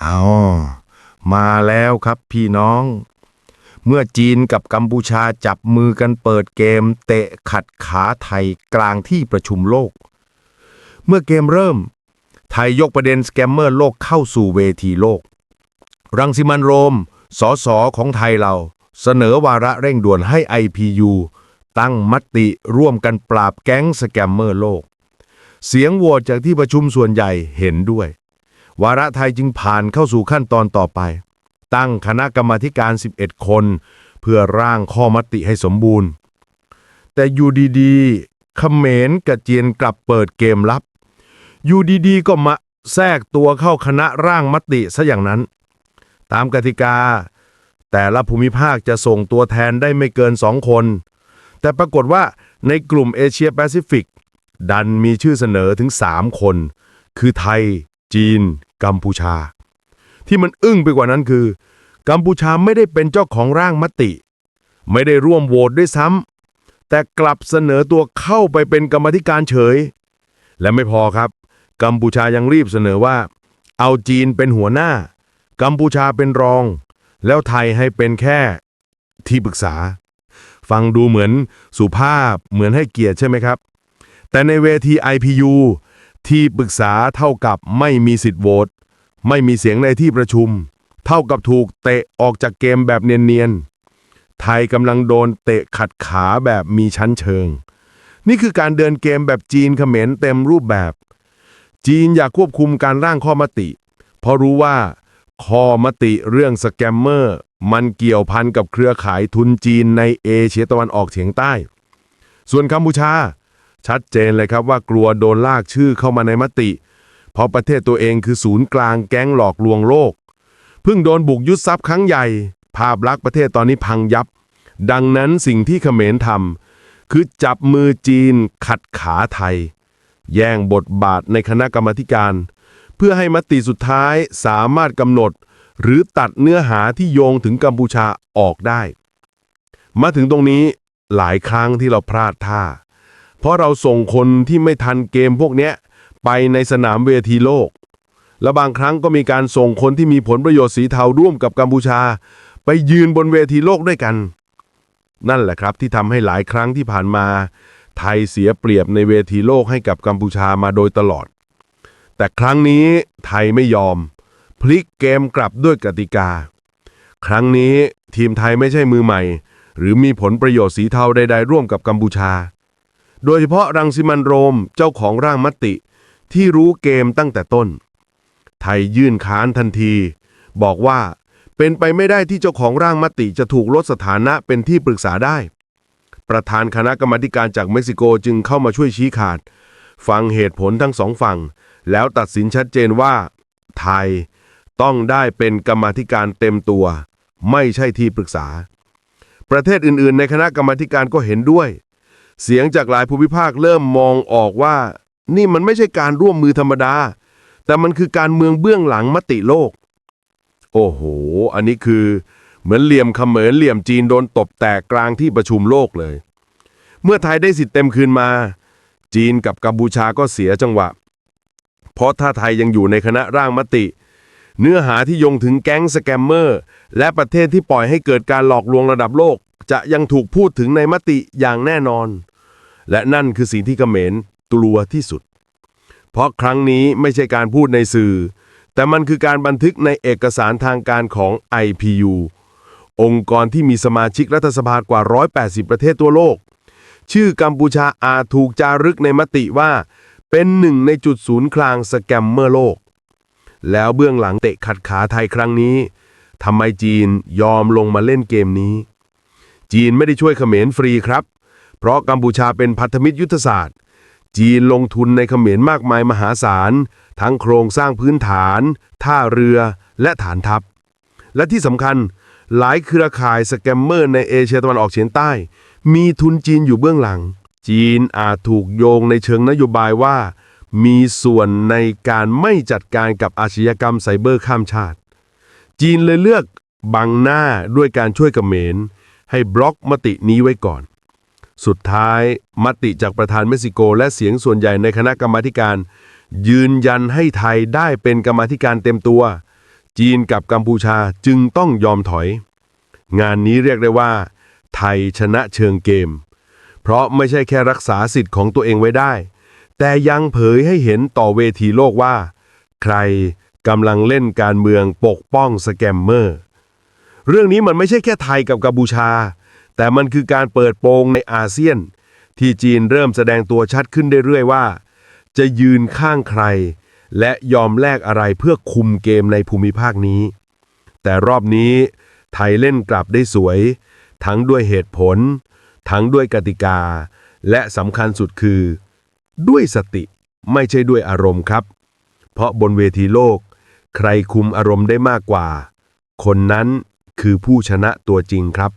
เอามาแล้วครับพี่น้อง เมื่อจีนกับกัมพูชาจับมือกันเปิดเกม เตะขัดขาไทยกลางที่ประชุมโลก เมื่อเกมเริ่ม ไทยยกประเด็นสแกมเมอร์โลกเข้าสู่เวทีโลก รังสิมันโรมสอสอของไทยเรา เสนอวาระเร่งด่วนให้ IPU ตั้งมติร่วมกันปราบแก๊งสแกมเมอร์โลก เสียงโหวตจากที่ประชุมส่วนใหญ่เห็นด้วย วาระไทยจึงผ่านเข้าสู่ขั้นตอนต่อไป ตั้งคณะกรรมาการ 11 คน เพื่อร่างข้อมติให้สมบูรณ์ แต่อยู่ดีๆเขมรกับเจียนกลับเปิดเกมลับ อยู่ดีๆก็มาแทรกตัวเข้าคณะร่างมติซะอย่างนั้น ตามกติกา แต่ละภูมิภาคจะส่งตัวแทนได้ไม่เกินสองคน แต่ปรากฏว่าในกลุ่มเอเชียแปซิฟิกดันมีชื่อเสนอถึง 3 คน คือไทย จีน กัมพูชา ที่มันอึ้งไปกว่านั้นคือ กัมพูชาไม่ได้เป็นเจ้าของร่างมติ ไม่ได้ร่วมโหวตด้วยซ้ำแต่กลับเสนอตัวเข้าไปเป็นกรรมธิการเฉย และไม่พอครับ กัมพูชายังรีบเสนอว่า เอาจีนเป็นหัวหน้า กัมพูชาเป็นรอง แล้วไทยให้เป็นแค่ ที่ปรึกษา ฟังดูเหมือนสุภาพเหมือนให้เกียรติใช่ไหมครับ แต่ในเวที IPU ที่ปรึกษาเท่ากับไม่มีสิทธิ์โหวตไม่มีเสียงในที่ประชุม เท่ากับถูกเตะออกจากเกมแบบเนียนๆไทยกำลังโดนเตะขัดขาแบบมีชั้นเชิง นี่คือการเดินเกมแบบจีนเขมรเต็มรูปแบบ จีนอยากควบคุมการร่างข้อมติ เพราะรู้ว่าข้อมติเรื่องสแกมเมอร์ มันเกี่ยวพันกับเครือข่ายทุนจีนในเอเชียตะวันออกเฉียงใต้ ส่วนกัมพูชา ชัดเจนเลยครับว่ากลัวโดนลากชื่อเข้ามาในมติ เพราะประเทศตัวเองคือศูนย์กลางแก๊งหลอกลวงโลก เพิ่งโดนบุกยึดทรัพย์ครั้งใหญ่ ภาพลักษณ์ประเทศตอนนี้พังยับ ดังนั้นสิ่งที่เขมรทำคือจับมือจีนขัดขาไทย แย่งบทบาทในคณะกรรมการ เพื่อให้มติสุดท้ายสามารถกำหนด หรือตัดเนื้อหาที่โยงถึงกัมพูชาออกได้ มาถึงตรงนี้หลายครั้งที่เราพลาดท่า ราะเราส่งคนที่ไม่ทันเกมพวกเนี้ยไปในสนามเวทีโลก และบางครั้งก็มีการส่งคนที่มีผลประโยชน์สีเทาร่วมกับกัมพูชา ไปยืนบนเวทีโลกด้วยกัน นั่นแหละครับที่ทำให้หลายครั้งที่ผ่านมา ไทยเสียเปรียบในเวทีโลกให้กับกัมพูชามาโดยตลอด แต่ครั้งนี้ไทยไม่ยอม พลิกเกมกลับด้วยกติกา ครั้งนี้ทีมไทยไม่ใช่มือใหม่ หรือมีผลประโยชน์สีเทาใด ๆ ร่วมกับกัมพูชา โดยเฉพาะรังสิมันโรมเจ้าของร่างมติ ที่รู้เกมตั้งแต่ต้น ไทยยื่นค้านทันที บอกว่าเป็นไปไม่ได้ที่เจ้าของร่างมติจะถูกลดสถานะเป็นที่ปรึกษาได้ ประธานคณะกรรมการจากเม็กซิโกจึงเข้ามาช่วยชี้ขาด ฟังเหตุผลทั้งสองฝั่ง แล้วตัดสินชัดเจนว่า ไทยต้องได้เป็นกรรมธิการเต็มตัว ไม่ใช่ที่ปรึกษา ประเทศอื่นๆ ในคณะกรรมการก็เห็นด้วย เสียงจากหลายภูมิภาคเริ่มมองออกว่า นี่มันไม่ใช่การร่วมมือธรรมดา แต่มันคือการเมืองเบื้องหลังมติโลก โอ้โห อันนี้คือ เหมือนเหลี่ยมเขมรเหลี่ยมจีนโดนตบแตกกลางที่ประชุมโลกเลย เมื่อไทยได้สิทธิ์เต็มคืนมา จีนกับกัมพูชาก็เสียจังหวะ เพราะถ้าไทยยังอยู่ในคณะร่างมติ เนื้อหาที่โยงถึงแก๊งสแกมเมอร์ และประเทศที่ปล่อยให้เกิดการหลอกลวงระดับโลก จะยังถูกพูดถึงในมติอย่างแน่นอน และนั่นคือสิ่งที่เขมรกลัวที่สุด เพราะครั้งนี้ไม่ใช่การพูดในสื่อ แต่มันคือการบันทึกในเอกสารทางการของ IPU องค์กรที่มีสมาชิกรัฐสภากว่า 180 ประเทศทั่วโลก ชื่อกัมพูชาอาจถูกจารึกในมติว่า เป็นหนึ่งในจุดศูนย์กลางสแกมเมอร์โลก แล้วเบื้องหลังเตะขัดขาไทยครั้งนี้ทำไมจีนยอมลงมาเล่นเกมนี้ จีนไม่ได้ช่วยเขมรฟรีครับ เพราะกัมพูชาเป็นพันธมิตรยุทธศาสตร์ จีนลงทุนในเขมรมากมายมหาศาล ทั้งโครงสร้างพื้นฐาน ท่าเรือและฐานทัพ และที่สำคัญหลายเครือข่ายสแกมเมอร์ในเอเชียตะวันออกเฉียงใต้ มีทุนจีนอยู่เบื้องหลัง จีนอาจถูกโยงในเชิงนโยบายว่า มีส่วนในการไม่จัดการกับอาชญากรรมไซเบอร์ข้ามชาติ จีนเลยเลือกบังหน้าด้วยการช่วยเขมร ให้บล็อกมตินี้ไว้ก่อน สุดท้ายมติจากประธานเม็กซิโก และเสียงส่วนใหญ่ในคณะกรรมาการ ยืนยันให้ไทยได้เป็นกรรมาธิการเต็มตัว จีนกับกัมพูชาจึงต้องยอมถอย งานนี้เรียกได้ว่า ไทยชนะเชิงเกม เพราะไม่ใช่แค่รักษาสิทธิ์ของตัวเองไว้ได้ แต่ยังเผยให้เห็นต่อเวทีโลกว่า ใครกำลังเล่นการเมืองปกป้องสแกมเมอร์ เรื่องนี้มันไม่ใช่แค่ไทยกับกัมพูชา แต่มันคือการเปิดโปงในอาเซียน ที่จีนเริ่มแสดงตัวชัดขึ้นเรื่อยๆว่า จะยืนข้างใคร และยอมแลกอะไรเพื่อคุมเกมในภูมิภาคนี้ แต่รอบนี้ไทยเล่นกลับได้สวย ทั้งด้วยเหตุผล ทั้งด้วยกติกา และสำคัญสุดคือ ด้วยสติไม่ใช่ด้วยอารมณ์ครับ เพราะบนเวทีโลก ใครคุมอารมณ์ได้มากกว่า คนนั้น คือผู้ชนะตัวจริงครับ